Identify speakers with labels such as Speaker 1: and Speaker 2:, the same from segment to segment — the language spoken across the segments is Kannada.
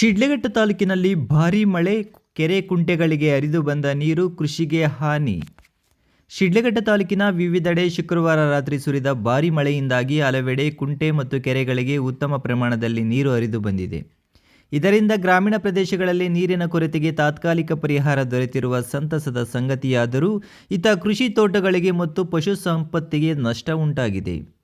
Speaker 1: ಶಿಡ್ಲಘಟ್ಟ ತಾಲೂಕಿನಲ್ಲಿ ಭಾರೀ ಮಳೆ, ಕೆರೆ ಕುಂಟೆಗಳಿಗೆ ಹರಿದು ಬಂದ ನೀರು ಕೃಷಿಗೆ ಹಾನಿ. ಶಿಡ್ಲಘಟ್ಟ ತಾಲೂಕಿನ ವಿವಿಧೆಡೆ ಶುಕ್ರವಾರ ರಾತ್ರಿ ಸುರಿದ ಭಾರೀ ಮಳೆಯಿಂದಾಗಿ ಹಲವೆಡೆ ಕುಂಟೆ ಮತ್ತು ಕೆರೆಗಳಿಗೆ ಉತ್ತಮ ಪ್ರಮಾಣದಲ್ಲಿ ನೀರು ಹರಿದು ಬಂದಿದೆ. ಇದರಿಂದ ಗ್ರಾಮೀಣ ಪ್ರದೇಶಗಳಲ್ಲಿ ನೀರಿನ ಕೊರತೆಗೆ ತಾತ್ಕಾಲಿಕ ಪರಿಹಾರ ದೊರೆತಿರುವ ಸಂತಸದ ಸಂಗತಿಯಾದರೂ, ಇತ ಕೃಷಿ ತೋಟಗಳಿಗೆ ಮತ್ತು ಪಶು ಸಂಪತ್ತಿಗೆ ನಷ್ಟ ಉಂಟಾಗಿದೆ.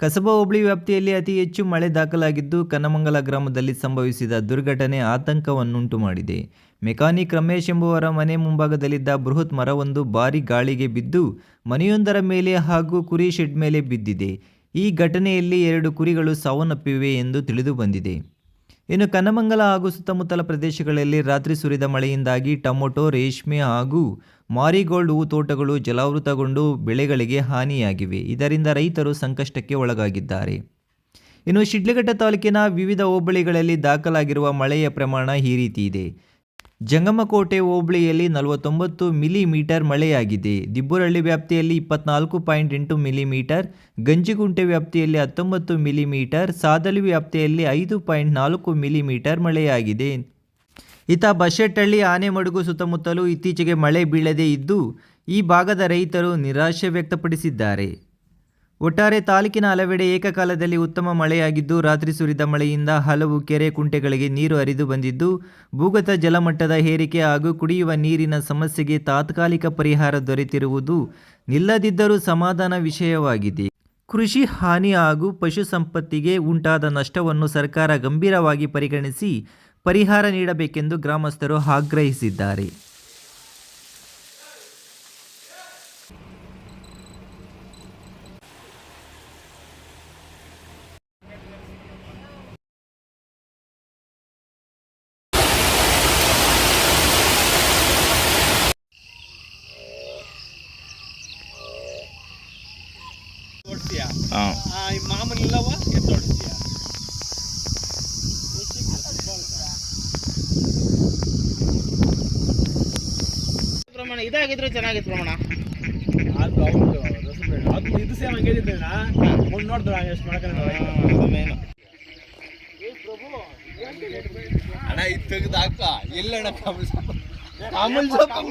Speaker 1: ಕಸಬಾ ಹೋಬಳಿ ವ್ಯಾಪ್ತಿಯಲ್ಲಿ ಅತಿ ಹೆಚ್ಚು ಮಳೆ ದಾಖಲಾಗಿದ್ದು ಕನಮಂಗಲ ಗ್ರಾಮದಲ್ಲಿ ಸಂಭವಿಸಿದ ದುರ್ಘಟನೆ ಆತಂಕವನ್ನುಂಟು ಮಾಡಿದೆ. ಮೆಕ್ಯಾನಿಕ್ ರಮೇಶ್ ಎಂಬುವರ ಮನೆ ಮುಂಭಾಗದಲ್ಲಿದ್ದ ಬೃಹತ್ ಮರವೊಂದು ಭಾರಿ ಗಾಳಿಗೆ ಬಿದ್ದು ಮನೆಯೊಂದರ ಮೇಲೆ ಹಾಗೂ ಕುರಿ ಶೆಡ್ ಮೇಲೆ ಬಿದ್ದಿದೆ. ಈ ಘಟನೆಯಲ್ಲಿ ಎರಡು ಕುರಿಗಳು ಸಾವನ್ನಪ್ಪಿವೆ ಎಂದು ತಿಳಿದು ಬಂದಿದೆ. ಇನ್ನು ಕನ್ನಮಂಗಲ ಹಾಗೂ ಸುತ್ತಮುತ್ತಲ ಪ್ರದೇಶಗಳಲ್ಲಿ ರಾತ್ರಿ ಸುರಿದ ಮಳೆಯಿಂದಾಗಿ ಟೊಮೊಟೊ, ರೇಷ್ಮೆ ಹಾಗೂ ಮಾರಿಗೋಲ್ಡ್ ಹೂ ತೋಟಗಳು ಜಲಾವೃತಗೊಂಡು ಬೆಳೆಗಳಿಗೆ ಹಾನಿಯಾಗಿವೆ. ಇದರಿಂದ ರೈತರು ಸಂಕಷ್ಟಕ್ಕೆ ಒಳಗಾಗಿದ್ದಾರೆ. ಇನ್ನು ಶಿಡ್ಲಘಟ್ಟ ತಾಲೂಕಿನ ವಿವಿಧ ಹೋಬಳಿಗಳಲ್ಲಿ ದಾಖಲಾಗಿರುವ ಮಳೆಯ ಪ್ರಮಾಣ ಈ ರೀತಿ ಇದೆ. ಜಂಗಮಕೋಟೆ ಹೋಬಳಿಯಲ್ಲಿ ನಲವತ್ತೊಂಬತ್ತು ಮಿಲಿಮೀಟರ್ ಮಳೆಯಾಗಿದೆ. ದಿಬ್ಬುರಳ್ಳಿ ವ್ಯಾಪ್ತಿಯಲ್ಲಿ ಇಪ್ಪತ್ನಾಲ್ಕು ಪಾಯಿಂಟ್ ಎಂಟು ಮಿಲಿಮೀಟರ್, ಗಂಜಿಗುಂಟೆ ವ್ಯಾಪ್ತಿಯಲ್ಲಿ ಹತ್ತೊಂಬತ್ತು ಮಿಲಿಮೀಟರ್, ಸಾದಲಿ ವ್ಯಾಪ್ತಿಯಲ್ಲಿ ಐದು ಪಾಯಿಂಟ್ ನಾಲ್ಕು ಮಿಲಿಮೀಟರ್ ಮಳೆಯಾಗಿದೆ. ಇತ ಬಶೆಟ್ಟಳ್ಳಿ ಆನೆಮಡುಗು ಸುತ್ತಮುತ್ತಲೂ ಇತ್ತೀಚೆಗೆ ಮಳೆ ಬೀಳದೇ ಇದ್ದು, ಈ ಭಾಗದ ರೈತರು ನಿರಾಶೆ ವ್ಯಕ್ತಪಡಿಸಿದ್ದಾರೆ. ಒಟ್ಟಾರೆ ತಾಲೂಕಿನ ಹಲವೆಡೆ ಏಕಕಾಲದಲ್ಲಿ ಉತ್ತಮ ಮಳೆಯಾಗಿದ್ದು, ರಾತ್ರಿ ಸುರಿದ ಮಳೆಯಿಂದ ಹಲವು ಕೆರೆ ಕುಂಟೆಗಳಿಗೆ ನೀರು ಹರಿದು ಬಂದಿದ್ದು, ಭೂಗತ ಜಲಮಟ್ಟದ ಏರಿಕೆ ಹಾಗೂ ಕುಡಿಯುವ ನೀರಿನ ಸಮಸ್ಯೆಗೆ ತಾತ್ಕಾಲಿಕ ಪರಿಹಾರ ದೊರೆತಿರುವುದು ನಿಲ್ಲದಿದ್ದರೂ ಸಮಾಧಾನ ವಿಷಯವಾಗಿದೆ. ಕೃಷಿ ಹಾನಿ ಹಾಗೂ ಪಶು ಸಂಪತ್ತಿಗೆ ಉಂಟಾದ ನಷ್ಟವನ್ನು ಸರ್ಕಾರ ಗಂಭೀರವಾಗಿ ಪರಿಗಣಿಸಿ ಪರಿಹಾರ ನೀಡಬೇಕೆಂದು ಗ್ರಾಮಸ್ಥರು ಆಗ್ರಹಿಸಿದ್ದಾರೆ.
Speaker 2: ಮಾಮೂಲಿ ಇಲ್ಲವ ಎತ್ತು ತೋಡ್ತೀಯ
Speaker 3: ಪ್ರಮಾಣ ಇದಾಗಿದ್ರೆ ಚೆನ್ನಾಗಿತ್ತು ಪ್ರಮಾಣ
Speaker 2: ಅದು ಹೌದು ರಸಬೇಡ ಅದು ಇದು ಸೇಮ್ ಹಂಗೆ ಇದ್ದಿದ್ದಣ್ಣ ಮುಂದೆ ನೋಡ್ತಾಳ ಎಷ್ಟು ಮಾಡ್ಕೊಂಡು
Speaker 3: ಮೇನು
Speaker 4: ಅಣ್ಣ ಇದು ತೆಗ್ದಾಕ ಎಲ್ಲಣ್ಣ ಕಮಲ್ ಕಮಲ್ ಸೊಪ್ಪು